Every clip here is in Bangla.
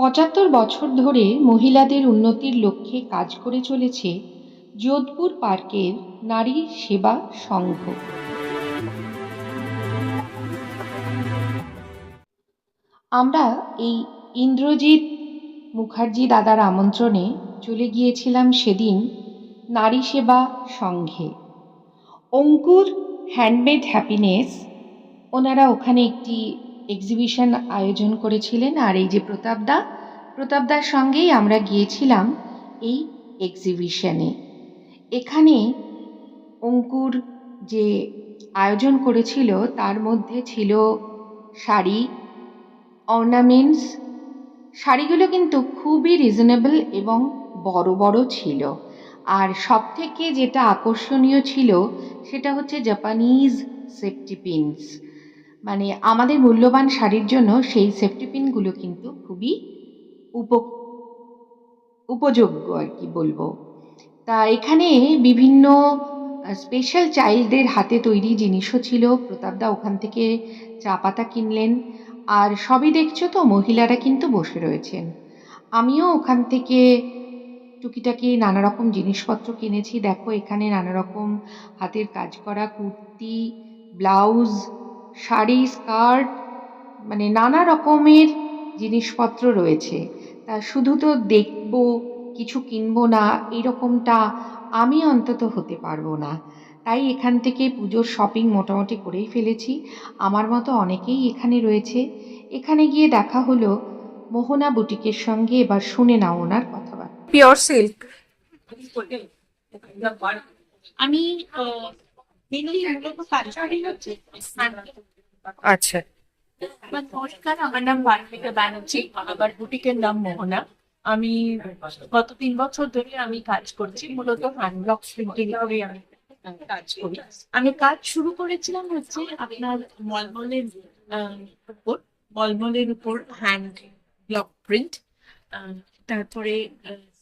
পঁচাত্তর বছর ধরে মহিলাদের উন্নতির লক্ষ্যে কাজ করে চলেছে যোধপুর পার্কের নারী সেবা সংঘ। আমরা এই ইন্দ্রজিৎ মুখার্জি দাদার আমন্ত্রণে চলে গিয়েছিলাম সেদিন নারী সেবা সংঘে। অঙ্কুর হ্যান্ডমেড হ্যাপিনেস ওনারা ওখানে একটি এক্সিবিশন আয়োজন করেছিলেন আর এই যে প্রতাপদা, প্রতাপদার সঙ্গেই আমরা গিয়েছিলাম এই এক্সিবিশনে এখানে অঙ্কুর যে আয়োজন করেছিল তার মধ্যে ছিল শাড়ি অর্নামেন্টস শাড়িগুলো কিন্তু খুবই রিজনেবল এবং বড় বড় ছিল। আর সব থেকে যেটা আকর্ষণীয় ছিল সেটা হচ্ছে জাপানিজ সেফটি পিনস মানে আমাদের মূল্যবান শাড়ির জন্য সেই সেফটি পিনগুলো কিন্তু খুবই উপ উপযোগ্য আর কি বলব। তা এখানে বিভিন্ন স্পেশাল চাইল্ডদের হাতে তৈরি জিনিসও ছিল। প্রতাপদা ওখান থেকে চা পাতা কিনলেন। আর সবই দেখছ তো, মহিলারা কিন্তু বসে রয়েছেন। আমিও ওখান থেকে টুকিটাকি নানা রকম জিনিসপত্র কিনেছি। দেখো এখানে নানা রকম হাতের কাজ করা কুর্তি, ব্লাউজ শাড়ি স্কার্ট মানে নানা রকমের জিনিসপত্র রয়েছে। তা শুধু তো দেখব কিছু কিনবো না এরকমটা আমি অন্তত হতে পারব না। তাই এখান থেকে পুজোর শপিং মোটামুটি করেই ফেলেছি। আমার মতো অনেকেই এখানে রয়েছে। এখানে গিয়ে দেখা হলো মোহনা বুটিকের সঙ্গে এবার শুনে নাও ওনার কথাবার্তা। পিওর সিল্ক আমি আচ্ছা। নমস্কার আমার নাম বান্মিকা ব্যানার্জি আমার বুটিকের নাম মোহনা আমি গত তিন বছর ধরে আমি কাজ করছি, মূলত হ্যান্ড ব্লক প্রিন্টিং আমি কাজ করি। আমি কাজ শুরু করেছিলাম হচ্ছে আপনার মলমলের উপর মলমলের উপর হ্যান্ড ব্লক প্রিন্ট তারপরে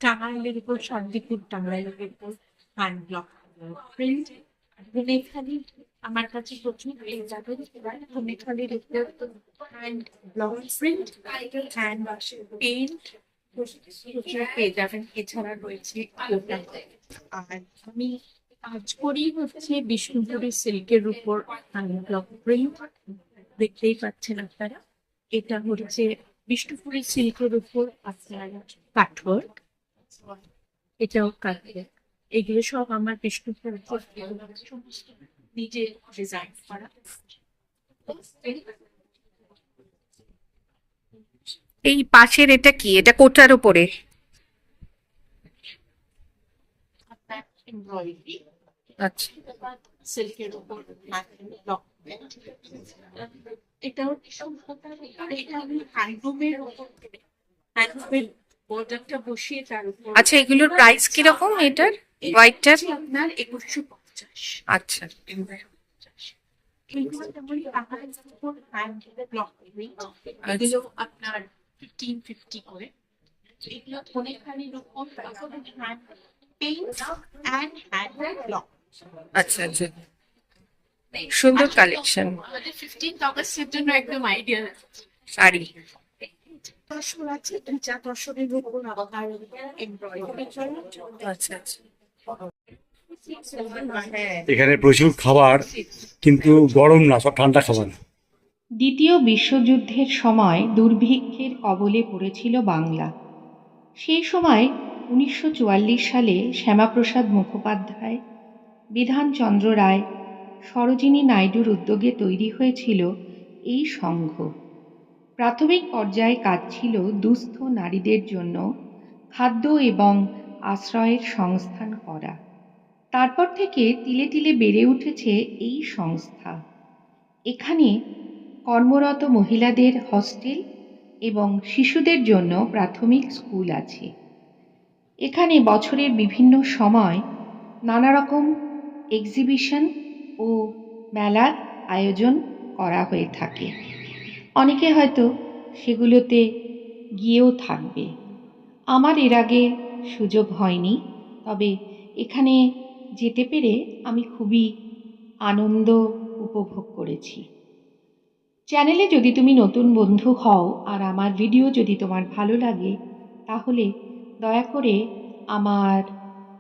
টাঙ্গাইলের উপর, শান্তিপুর টাঙ্গাইলের উপর হ্যান্ড ব্লক প্রিন্ট ধনেখালি আমার কাছে প্রচুর পেয়ে যাবেন ধনেখালির উপর hand block print hand paint প্রচুর পেয়ে যাবেন। এছাড়া রয়েছে আর আমি কাজ করি হচ্ছে বিষ্ণুপুরের সিল্কের উপর হ্যান্ড ব্লক প্রিন্ট দেখতেই পাচ্ছেন আপনারা, এটা হচ্ছে বিষ্ণুপুরের সিল্কের উপর আপনার কাঠওয়ার্ক। এটাও কাঠওয়ার্ক। এগুলো সব আমার বিষ্ণুপুর সমস্ত নিজে ডিজাইন করা। এই পাশের এটা কি? এটা কোটার উপরে? আচ্ছা। সিল্কের উপর এটাও এটা আমি হ্যান্ডলুমের উপর হ্যান্ডলুমের বর্ডারটা বসিয়ে তার উপর আচ্ছা এগুলোর প্রাইস কীরকম এটার? হোয়াইটটার হচ্ছে আপনার একুশশো পঞ্চাশ। আচ্ছা। আপনার ফিফটিন ফিফটি করে। এগুলো অ্যান্ড হ্যান্ড ব্লক আচ্ছা আচ্ছা। সুন্দর কালেকশন আমাদের ফিফটিন অগস্টের জন্য একদম শাড়ি। দর্শন আছে যা দর্শনের উপর আপনার এমব্রয়ডারি আচ্ছা আচ্ছা। এখানে প্রচুর খাবার, কিন্তু গরম না, সব ঠান্ডা খাবার। দ্বিতীয় বিশ্বযুদ্ধের সময় দুর্ভিক্ষের কবলে পড়েছিল বাংলা। সেই সময় উনিশশো চুয়াল্লিশ সালে শ্যামাপ্রসাদ মুখোপাধ্যায়, বিধানচন্দ্র রায়, সরোজিনী নাইডুর উদ্যোগে তৈরি হয়েছিল এই সংঘ। প্রাথমিক পর্যায়ে কাজ ছিল দুস্থ নারীদের জন্য খাদ্য এবং আশ্রয়ের সংস্থান করা। তারপর থেকে তিলে তিলে বেড়ে উঠেছে এই সংস্থা। এখানে কর্মরত মহিলাদের হস্টেল এবং শিশুদের জন্য প্রাথমিক স্কুল আছে। এখানে বছরের বিভিন্ন সময় নানা রকম এক্সিবিশন ও মেলার আয়োজন করা হয়ে থাকে। অনেকে হয়তো সেগুলোতে গিয়েও থাকবে। আমার এর আগে সুযোগ হয়নি। তবে এখানে যেতে পেরে আমি খুবই আনন্দ উপভোগ করেছি। চ্যানেলে যদি তুমি নতুন বন্ধু হও আর আমার ভিডিও যদি তোমার ভালো লাগে, তাহলে দয়া করে আমার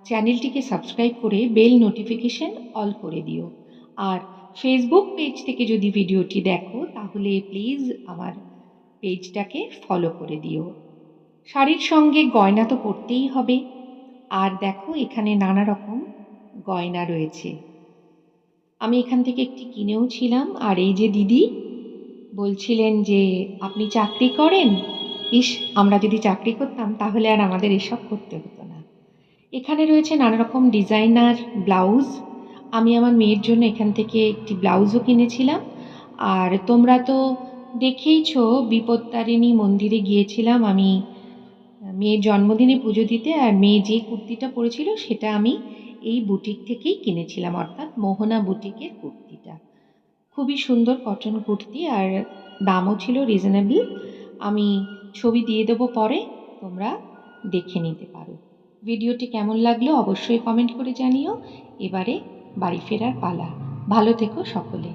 চ্যানেলটিকে সাবস্ক্রাইব করে বেল নোটিফিকেশন অল করে দিও। আর ফেসবুক পেজ থেকে যদি ভিডিওটি দেখো, তাহলে প্লিজ আমার পেজটাকে ফলো করে দিও। শাড়ির সঙ্গে গয়না তো পরতেই হবে। আর দেখো, এখানে নানা রকম গয়না রয়েছে। আমি এখান থেকে একটি কিনেও ছিলাম, আর এই যে দিদি বলছিলেন যে, আপনি চাকরি করেন? ইস, আমরা যদি চাকরি করতাম, তাহলে আর আমাদের এসব করতে হতো না। এখানে রয়েছে নানা রকম ডিজাইনার ব্লাউজ। আমি আমার মেয়ের জন্য এখান থেকে একটি ব্লাউজও কিনেছিলাম। আর তোমরা তো দেখেইছো, বিপত্তারিণী মন্দিরে গিয়েছিলাম আমি মেয়ের জন্মদিনে পুজো দিতে আর মেয়ে যে কুর্তিটা পরেছিল সেটা আমি এই বুটিক থেকেই কিনেছিলাম, অর্থাৎ মোহনা বুটিকের কুর্তিটা। খুবই সুন্দর কটন কুর্তি আর দামও ছিল রিজনেবল আমি ছবি দিয়ে দেবো পরে, তোমরা দেখে নিতে পারো। ভিডিওটি কেমন লাগল অবশ্যই কমেন্ট করে জানিও। এবারে বাড়ি ফেরার পালা। ভালো থেকো সকলে।